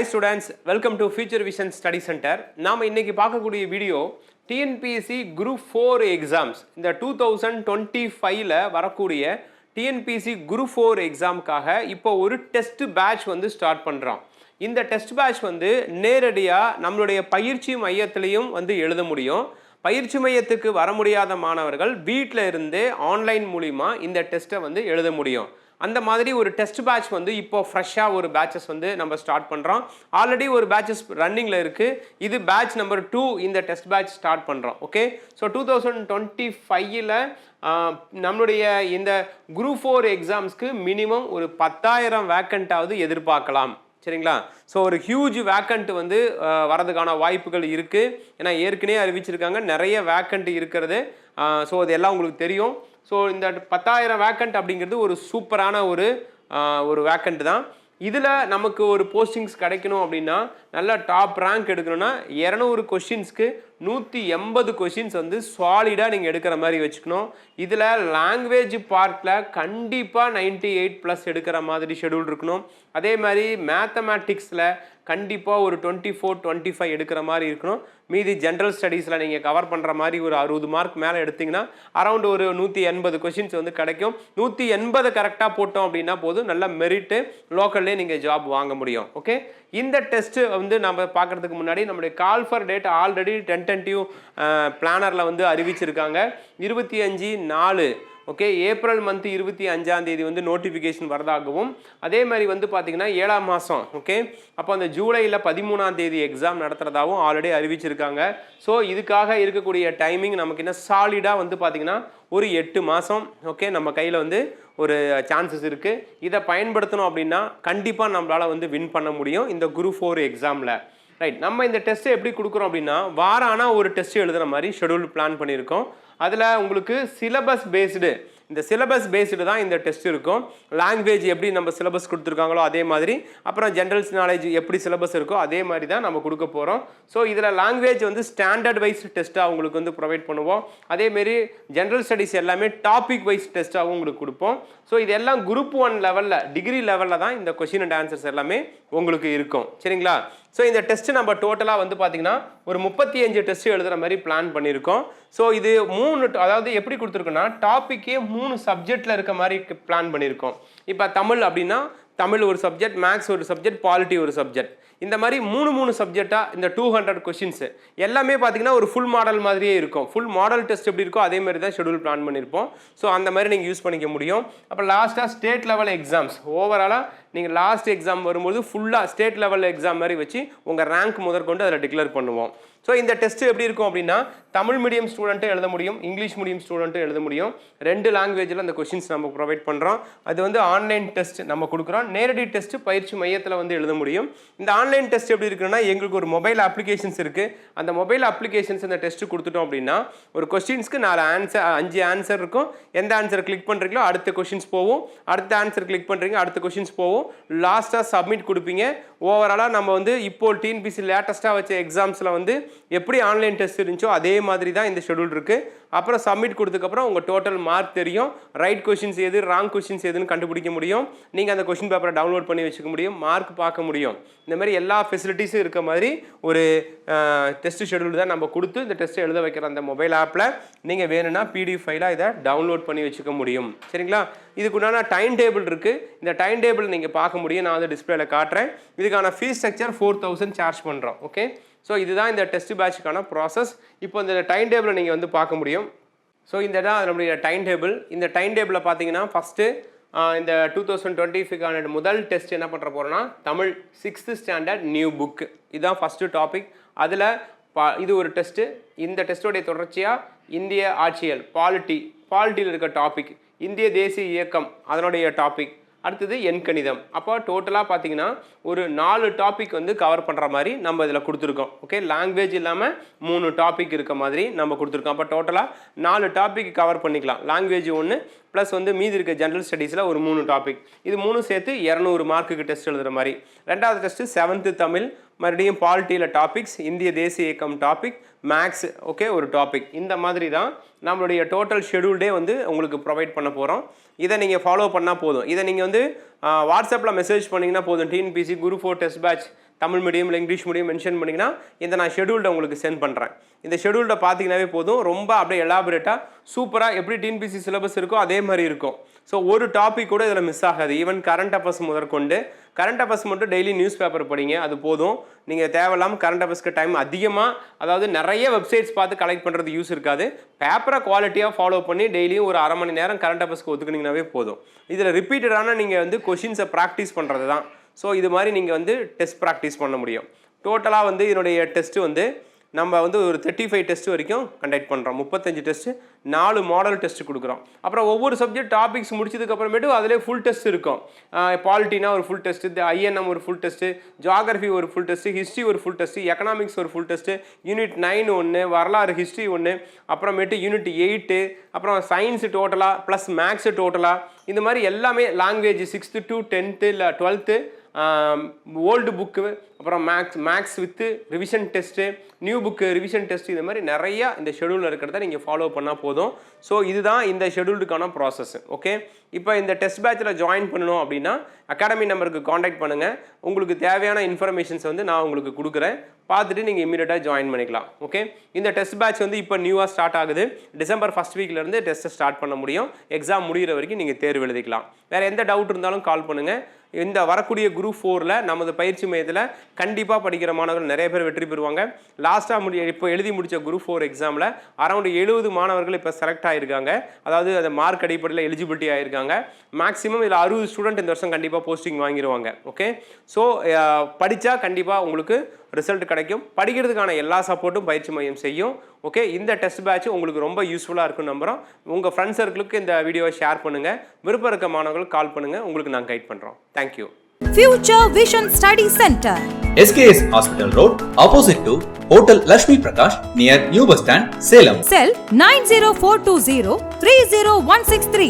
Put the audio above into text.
Hi students welcome to future vision study centre நாம் இன்னைக்கு பார்க்கக்கூடிய video TNPSC group four exams இந்த two thousand twenty ஃபைவ்ல வரக்கூடிய டிஎன்பிஎஸ்சி குரூப் ஃபோர் எக்ஸாமுக்காக இப்போ ஒரு டெஸ்ட் பேட்ச் வந்து ஸ்டார்ட் பண்ணுறோம் இந்த டெஸ்ட் பேட்ச் வந்து நேரடியாக நம்மளுடைய பயிற்சி மையத்திலையும் வந்து எழுத முடியும். பயிற்சி மையத்துக்கு வர முடியாத மாணவர்கள் வீட்டில் இருந்தே ஆன்லைன் மூலிமா இந்த டெஸ்ட்டை வந்து எழுத முடியும். அந்த மாதிரி ஒரு டெஸ்ட் பேட்ச் வந்து இப்போ ஃப்ரெஷ்ஷாக ஒரு பேட்சஸ் வந்து நம்ம ஸ்டார்ட் பண்ணுறோம் ஆல்ரெடி ஒரு பேட்சஸ் ரன்னிங்கில் இருக்குது இது பேட்ச் நம்பர் டூ இந்த டெஸ்ட் பேட்ச் ஸ்டார்ட் பண்ணுறோம் okay so two thousand twenty ஃபைவ்ல நம்மளுடைய இந்த குரூப் ஃபோர் எக்ஸாம்ஸ்க்கு மினிமம் ஒரு பத்தாயிரம் வேக்கண்ட்டாவது எதிர்பார்க்கலாம். சரிங்களா? ஸோ ஒரு ஹியூஜ் வேக்கண்ட் வந்து வரதுக்கான வாய்ப்புகள் இருக்குது ஏன்னா ஏற்கனவே அறிவிச்சிருக்காங்க நிறைய வேக்கண்ட் இருக்கிறது. ஸோ அது எல்லாம் உங்களுக்கு தெரியும். ஸோ இந்த பத்தாயிரம் வேக்கண்ட் அப்படிங்கிறது ஒரு சூப்பரான ஒரு ஒரு வேக்கண்ட் தான். இதில் நமக்கு ஒரு போஸ்டிங்ஸ் கிடைக்கணும் அப்படின்னா நல்ல டாப் ரேங்க் எடுக்கணும்னா இரநூறு கொஷின்ஸ்க்கு நூற்றி எண்பது கொஷின்ஸ் வந்து சாலிடாக நீங்கள் எடுக்கிற மாதிரி வச்சுக்கணும். இதில் லாங்குவேஜ் பார்ட்டில் கண்டிப்பாக நைன்ட்டி எயிட் ப்ளஸ் எடுக்கிற மாதிரி ஷெடியூல் இருக்கணும். அதே மாதிரி மேத்தமேட்டிக்ஸில் கண்டிப்பாக ஒரு டுவெண்ட்டி ஃபோர் டுவெண்ட்டி ஃபைவ் எடுக்கிற மாதிரி இருக்கணும். மீதி ஜென்ரல் ஸ்டடீஸில் நீங்கள் கவர் பண்ணுற மாதிரி ஒரு அறுபது மார்க் மேலே எடுத்தீங்கன்னா அரௌண்ட் ஒரு நூற்றி எண்பது கொஷின்ஸ் வந்து கிடைக்கும். நூற்றி எண்பது கரெக்டாக போட்டோம் அப்படின்னா போதும். நல்ல மெரிட்டு லோக்கல்லே நீங்கள் ஜாப் வாங்க முடியும். ஓகே இந்த டெஸ்ட்டு வந்து நம்ம பார்க்குறதுக்கு முன்னாடி நம்மளுடைய call for date already tentative பிளானரில் வந்து அறிவிச்சிருக்காங்க. இருபத்தி அஞ்சு நாலு ஓகே ஏப்ரல் மந்த் இருபத்தி அஞ்சாம் தேதி வந்து நோட்டிஃபிகேஷன் வரதாகவும் அதே மாதிரி வந்து பார்த்தீங்கன்னா ஏழாம் மாதம் ஓகே அப்போ அந்த ஜூலையில் பதிமூணாம் தேதி எக்ஸாம் நடத்துறதாகவும் ஆல்ரெடி அறிவிச்சிருக்காங்க. ஸோ இதுக்காக இருக்கக்கூடிய டைமிங் நமக்கு என்ன? சாலிடாக வந்து பார்த்தீங்கன்னா ஒரு எட்டு மாதம் ஓகே நம்ம கையில் வந்து ஒரு சான்சஸ் இருக்குது இதை பயன்படுத்தணும் அப்படின்னா கண்டிப்பாக நம்மளால் வந்து வின் பண்ண முடியும் இந்த குரூப் ஃபோர் எக்ஸாமில் ரைட் நம்ம இந்த டெஸ்ட்டை எப்படி கொடுக்குறோம் அப்படின்னா வாரம் ஆனால் ஒரு டெஸ்ட் எழுதுகிற மாதிரி ஷெடியூல் பிளான் பண்ணியிருக்கோம். அதில் உங்களுக்கு சிலபஸ் பேஸ்டு இந்த சிலபஸ் பேஸ்டு தான் இந்த டெஸ்ட் இருக்கும். லாங்குவேஜ் எப்படி நம்ம சிலபஸ் கொடுத்துருக்காங்களோ அதே மாதிரி அப்புறம் ஜென்ரல்ஸ் நாலேஜ் எப்படி சிலபஸ் இருக்கோ அதே மாதிரி தான் நம்ம கொடுக்க போகிறோம் ஸோ இதில் லாங்குவேஜ் வந்து ஸ்டாண்டர்ட் வைஸ் டெஸ்ட்டாக உங்களுக்கு வந்து ப்ரொவைட் பண்ணுவோம். அதேமாரி ஜென்ரல் ஸ்டடீஸ் எல்லாமே டாபிக் வைஸ் டெஸ்ட்டாகவும் உங்களுக்கு கொடுப்போம். ஸோ இது எல்லாம் குரூப் ஒன் லெவலில் டிகிரி லெவலில் தான் இந்த கொஷின் அண்ட் ஆன்சர்ஸ் எல்லாமே உங்களுக்கு இருக்கும். சரிங்களா? ஸோ இந்த டெஸ்ட்டு நம்ம டோட்டலாக வந்து பார்த்தீங்கன்னா ஒரு முப்பத்தி அஞ்சு டெஸ்ட் எழுதுகிற மாதிரி பிளான் பண்ணியிருக்கோம். ஸோ இது மூணு அதாவது எப்படி கொடுத்துருக்குன்னா டாப்பிக்கே மூணு சப்ஜெக்டில் இருக்க மாதிரி பிளான் பண்ணியிருக்கோம் இப்போ தமிழ் அப்படின்னா தமிழ் ஒரு சப்ஜெக்ட் மேக்ஸ் ஒரு சப்ஜெக்ட் பாலிட்டி ஒரு சப்ஜெக்ட் இந்த மாதிரி மூணு மூணு சப்ஜெக்டாக இந்த டூ ஹண்ட்ரட் கொஷின்ஸு எல்லாமே பார்த்தீங்கன்னா ஒரு ஃபுல் மாடல் மாதிரியே இருக்கும். ஃபுல் மாடல் டெஸ்ட் எப்படி இருக்கோ அதே மாதிரி தான் ஷெடியூல் பிளான் பண்ணியிருப்போம் ஸோ அந்த மாதிரி நீங்கள் யூஸ் பண்ணிக்க முடியும். அப்புறம் லாஸ்ட்டாக ஸ்டேட் லெவல் எக்ஸாம்ஸ் ஓவராலாக நீங்கள் லாஸ்ட் எக்ஸாம் வரும்போது ஃபுல்லாக ஸ்டேட் லெவல் எக்ஸாம் மாதிரி வச்சு உங்கள் ரேங்க் முதற்கொண்டு அதில் டிக்ளேர் பண்ணுவோம். ஸோ இந்த டெஸ்ட் எப்படி இருக்கும் அப்படின்னா தமிழ் மீடியம் ஸ்டூடெண்ட்டும் எழுத முடியும் இங்கிலீஷ் மீடியம் ஸ்டூடெண்ட்டும் எழுத முடியும். ரெண்டு லாங்குவேஜில் அந்த கொஷின்ஸ் நம்ம ப்ரொவைட் பண்ணுறோம் அது வந்து ஆன்லைன் டெஸ்ட் நம்ம கொடுக்குறோம். நேரடி டெஸ்ட் பயிற்சி மையத்தில் வந்து எழுத முடியும். இந்த ஆன்லைன் டெஸ்ட் எப்படி இருக்குன்னா எங்களுக்கு ஒரு மொபைல் அப்ளிகேஷன்ஸ் இருக்குது அந்த மொபைல் அப்ளிகேஷன்ஸ் இந்த டெஸ்ட் கொடுத்துட்டோம் அப்படின்னா ஒரு கொஸ்டின்ஸ்க்கு நாலு ஆன்சர் அஞ்சு ஆன்சர் இருக்கும். எந்த ஆன்சர் கிளிக் பண்ணுறீங்களோ அடுத்த கொஷின்ஸ் போவோம் அடுத்த ஆன்சர் கிளிக் பண்ணுறீங்க அடுத்த கொஷின்ஸ் இருக்கும். லாஸ்ட்டாக சப்மிட் கொடுப்பீங்க. ஓவராலாக நம்ம வந்து இப்போ டிஎன்பிசி லேட்டஸ்ட்டாக வச்ச எக்ஸாம்ஸில் வந்து எப்படி ஆன்லைன் டெஸ்ட் இருந்துச்சோ அதே மாதிரி தான் இந்த ஷெடியூல் இருக்குது அப்புறம் சப்மிட் கொடுத்ததுக்கப்புறம் உங்கள் டோட்டல் மார்க் தெரியும். ரைட் கொஷின்ஸ் எது ராங் கொஷின்ஸ் எதுன்னு கண்டுபிடிக்க முடியும். நீங்கள் அந்த கொஷின் பேப்பரை டவுன்லோட் பண்ணி வச்சுக்க முடியும். மார்க் பார்க்க முடியும். இந்த மாதிரி எல்லா ஃபெசிலிட்டிஸும் இருக்க மாதிரி ஒரு டெஸ்ட் ஷெடியூல் தான் நம்ம கொடுத்து இந்த டெஸ்ட்டை எழுத வைக்கிற அந்த மொபைல் ஆப்பில் நீங்கள் வேணும்னா பிடிஎஃப் ஃபைலாக இதை டவுன்லோட் பண்ணி வச்சுக்க முடியும். சரிங்களா? இதுக்குண்டான டைம் டேபிள் இருக்குது இந்த டைம் டேபிள் நீங்கள் பார்க்க முடியும். நான் வந்து டிஸ்பிளேல காட்டுறேன். இதுக்கான fees structure four thousand charge பண்ணுறோம் ஓகே ஸோ இதுதான் இந்த டெஸ்ட் பேட்சுக்கான ப்ராசஸ் இப்போ இந்த டைம் டேபிளை நீங்கள் வந்து பார்க்க முடியும். ஸோ இந்த தான் நம்மளுடைய டைம் டேபிள் இந்த டைம் டேபிளில் பார்த்தீங்கன்னா ஃபஸ்ட்டு இந்த டூ தௌசண்ட் டுவெண்ட்டி ஃபைவ்க்கான முதல் டெஸ்ட் என்ன பண்ணுற போகிறோன்னா Tamil sixth standard new book இதுதான் ஃபஸ்ட்டு டாபிக் அதில் பா இது ஒரு டெஸ்ட்டு இந்த டெஸ்ட்டோடைய தொடர்ச்சியாக இந்திய ஆட்சியல் பாலிட்டி பாலிட்டியில் இருக்க டாபிக் இந்திய தேசிய இயக்கம் அதனுடைய டாபிக் அடுத்தது எண்கணிதம் அப்போ டோட்டலாக பார்த்தீங்கன்னா ஒரு நாலு டாபிக் வந்து கவர் பண்ணுற மாதிரி நம்ம இதில் கொடுத்துருக்கோம். ஓகே லாங்குவேஜ் இல்லாமல் மூணு டாபிக் இருக்க மாதிரி நம்ம கொடுத்துருக்கோம். அப்போ டோட்டலாக நாலு டாபிக் கவர் பண்ணிக்கலாம். லாங்குவேஜ் ஒன்று ப்ளஸ் வந்து மீதி இருக்க ஜென்ரல் ஸ்டடீஸில் ஒரு மூணு டாபிக் இது மூணு சேர்த்து இரநூறு மார்க்குக்கு டெஸ்ட் எழுதுகிற மாதிரி. ரெண்டாவது டெஸ்ட்டு செவன்த்து தமிழ் மறுபடியும் பாலிட்டியில் டாபிக்ஸ் இந்திய தேசிய இயக்கம் டாபிக் மேக்ஸ் ஓகே ஒரு டாபிக் இந்த மாதிரி தான் நம்மளுடைய டோட்டல் ஷெடியூல்டே வந்து உங்களுக்கு ப்ரொவைட் பண்ண போகிறோம் இதை நீங்கள் ஃபாலோ பண்ணால் போதும். இதை நீங்கள் வந்து வாட்ஸ்அப்பில் மெசேஜ் பண்ணிங்கன்னா போதும். TNPSC group four test batch Tamil medium இல்லை இங்கிலீஷ் மீடியம் மென்ஷன் பண்ணிங்கன்னா இந்த நான் ஷெடியூல்டை உங்களுக்கு சென்ட் பண்ணுறேன் இந்த ஷெடியூல்டை பார்த்தீங்கன்னாவே போதும். ரொம்ப அப்படியே எலாபரேட்டாக சூப்பராக எப்படி டிஎன்பிசி சிலபஸ் இருக்கோ அதே மாதிரி இருக்கும். ஸோ ஒரு டாபிக் கூட இதில் மிஸ் ஆகாது. ஈவன் கரண்ட் அஃபேர்ஸ் முதற்கொண்டு கரண்ட் அஃபேர்ஸ் மட்டும் டெய்லி நியூஸ் பேப்பர் படிங்க அது போதும். நீங்கள் தேவையில்லாமல் கரண்ட் அஃபேர்ஸ்க்கு டைம் அதிகமாக அதாவது நிறைய வெப்சைட்ஸ் பார்த்து கலெக்ட் பண்ணுறது யூஸ் இருக்காது. பேப்பரை குவாலிட்டியாக ஃபாலோ பண்ணி டெய்லியும் ஒரு அரை மணி நேரம் கரண்ட் அஃபேர்ஸ்க்கு ஒத்துக்கினீங்கனாவே போதும். இதில் ரிப்பீட்டடான நீங்கள் வந்து கொஷின்ஸை ப்ராக்டிஸ் பண்ணுறது தான் ஸோ இது மாதிரி நீங்கள் வந்து டெஸ்ட் ப்ராக்டிஸ் பண்ண முடியும். டோட்டலாக வந்து இதனுடைய டெஸ்ட்டு வந்து நம்ம வந்து ஒரு தேர்ட்டி ஃபைவ் டெஸ்ட் வரைக்கும் கண்டக்ட் பண்ணுறோம் முப்பத்தஞ்சு டெஸ்ட்டு நாலு மாடல் டெஸ்ட் கொடுக்குறோம். அப்புறம் ஒவ்வொரு சப்ஜெக்ட் டாபிக்ஸ் முடிச்சதுக்கப்புறமேட்டு அதிலே ஃபுல் டெஸ்ட் இருக்கும். பாலிட்டினா ஒரு ஃபுல் டெஸ்ட்டு ஐஎன்எம் ஒரு ஃபுல் டெஸ்ட்டு ஜாகிரஃபி ஒரு ஃபுல் டெஸ்ட்டு ஹிஸ்ட்ரி ஒரு ஃபுல் டெஸ்ட்டு எக்கனாமிக்ஸ் ஒரு ஃபுல் டெஸ்ட்டு யூனிட் நைன் ஒன்று வரலாறு ஹிஸ்ட்ரி ஒன்று அப்புறமேட்டு யூனிட் எயிட்டு அப்புறம் சயின்ஸு டோட்டலாக ப்ளஸ் மேக்ஸு டோட்டலாக இந்த மாதிரி எல்லாமே லாங்குவேஜ் சிக்ஸ்த்து டு டென்த்து இல்லை டுவெல்த்து ஓல்டு புக்கு அப்புறம் maths maths with revision test new book revision test இந்த மாதிரி நிறையா இந்த ஷெடியூலில் இருக்கிறத நீங்கள் ஃபாலோ பண்ணால் போதும். ஸோ இதுதான் இந்த ஷெடியூல்டுக்கான ப்ராசஸ் ஓகே இப்போ இந்த டெஸ்ட் பேட்சில் ஜாயின் பண்ணணும் அப்படின்னா அகாடமி நம்பருக்கு காண்டாக்ட் பண்ணுங்கள் உங்களுக்கு தேவையான இன்ஃபர்மேஷன்ஸ் வந்து நான் உங்களுக்கு கொடுக்குறேன். பார்த்துட்டு நீங்கள் இமீடியட்டாக ஜாயின் பண்ணிக்கலாம் ஓகே இந்த டெஸ்ட் பேட்ச் வந்து இப்போ நியூவாக ஸ்டார்ட் ஆகுது. டிசம்பர் ஃபஸ்ட் வீக்லேருந்து டெஸ்ட்டை ஸ்டார்ட் பண்ண முடியும். எக்ஸாம் முடிகிற வரைக்கும் நீங்கள் தேர்வு எழுதிக்கலாம். வேறு எந்த டவுட் இருந்தாலும் கால் பண்ணுங்கள் இந்த வரக்கூடிய குரூப் ஃபோரில் நமது பயிற்சி மையத்தில் கண்டிப்பாக படிக்கிற மாணவர்கள் நிறைய பேர் வெற்றி பெறுவாங்க. லாஸ்ட்டாக முடி இப்போ எழுதி முடித்த குரூப் ஃபோர் எக்ஸாமில் அரௌண்ட் எழுபது மாணவர்கள் இப்போ செலக்ட் ஆகியிருக்காங்க அதாவது அந்த மார்க் அடிப்படையில் எலிஜிபிலிட்டி ஆகிருக்காங்க மேக்ஸிமம் இதில் அறுபது ஸ்டூடெண்ட் இந்த வருஷம் கண்டிப்பாக போஸ்டிங் வாங்கிடுவாங்க ஓகே? ஸோ படித்தா கண்டிப்பாக உங்களுக்கு ரிசல்ட் கிடைக்கும். படிக்கிறதுக்கான எல்லா சப்போர்ட்டும் பயிற்சி மையம் செய்யும். ஓகே இந்த டெஸ்ட் பேட்ச் உங்களுக்கு ரொம்ப யூஸ்ஃபுல்லாக இருக்கும் நம்புகிறோம் உங்கள் ஃப்ரெண்ட்ஸ் சர்க்கிளுக்கு இந்த வீடியோவை ஷேர் பண்ணுங்கள் விருப்பம் இருக்க மாணவர்கள் கால் பண்ணுங்கள் உங்களுக்கு நாங்கள் கைட் பண்ணுறோம் thank you Future Vision Study Center. SKS Hospital Road, opposite to Hotel Lashmi Prakash, near New Bus Stand, Salem. Cell 90420 30163.